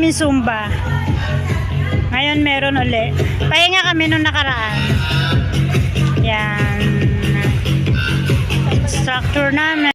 kami Zumba. Ngayon meron uli. Pahinga kami nung nakaraan. Yan. Structure namin.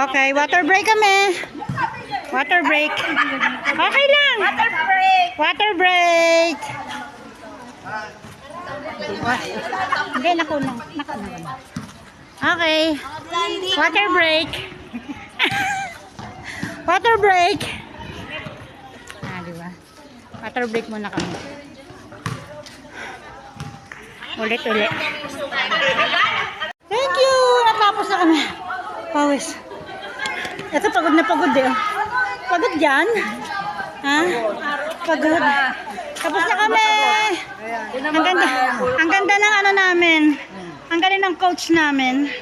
Okay, water break kami. Water break. Okay lang. Water break. Water break. Hindi, nakuno. Nakuno. Okay. Water break. Water break. Water break muna kami. Ulit-ulit. Thank you! Natapos na kami. Pawis. Ito, pagod na pagod eh. Pagod yan? Ha? Pagod. Tapos na kami. Ang ganda, ang ganda ng ano namin. Ang galing ng coach namin.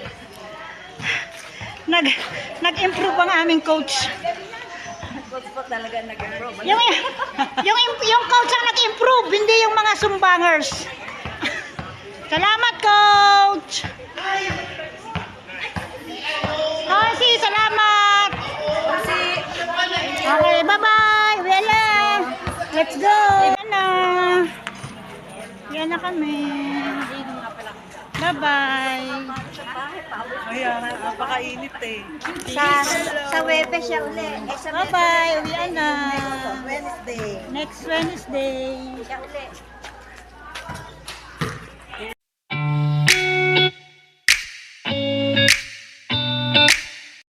Nag, nag-improve ang aming coach. Yung, yung, yung coach ang nag-improve, hindi yung mga sumbangers. Salamat, coach! Hosi, salamat! Okay, bye-bye! Na! Let's go! Yan na! Yan na kami. Bye-bye! Ayan, napakainit eh. Sa, sa Webes siya uli. Eh, sa Bye-bye! Uwi na! Wednesday. Next Wednesday! Siya uli.